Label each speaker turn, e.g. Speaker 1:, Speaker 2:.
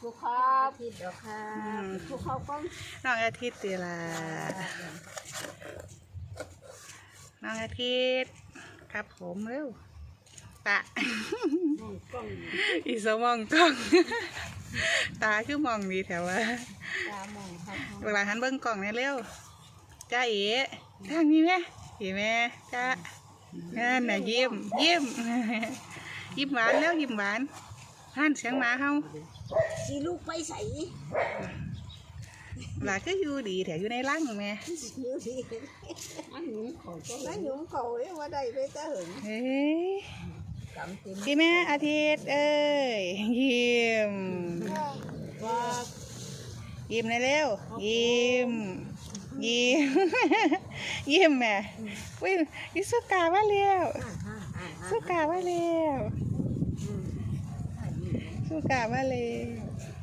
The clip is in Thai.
Speaker 1: ทุกครับทิดดอกครับทุกเขาก็
Speaker 2: น้องอาทิตย์ตีละน้องอาทิตย์ครับผมเร็วตา
Speaker 1: มองกล้อง
Speaker 2: อีสมองกล้อง ตาคือมองดีแถวว่า
Speaker 1: ตามองครับ
Speaker 2: เวลาหันเบิ้งกล่องเนี่ยเร็วจ้าเอ๋ทางนี้ไหมเห็นไหมจ้านั่นน่ะยิ้มยิ้มยิ้มหวานแล้วยิ้มหวาน หันเสียงหมาเฮา
Speaker 1: สีลูกไปใส่
Speaker 2: หลาก็อยู่ดีแถวอยู่ในร่างแม่
Speaker 1: นิ้วดีมันหนุ่มเขาก็แล้วหนุ่มเขาเรียกว่าได้ไปตะหึง
Speaker 2: เฮ้ย
Speaker 1: จำเต็ม
Speaker 2: พี่แม่อาทิตย์เอ้ยยิ้ม
Speaker 1: ว่า
Speaker 2: ยิ้มเลยเร็วยิ้มยิ้มยิ้มแม่วิอิสุกาว่าเร็ว
Speaker 1: อ่าอ่าอ่า
Speaker 2: สุกาว่าเร็ว
Speaker 1: อืม
Speaker 2: สุกาว่าเลย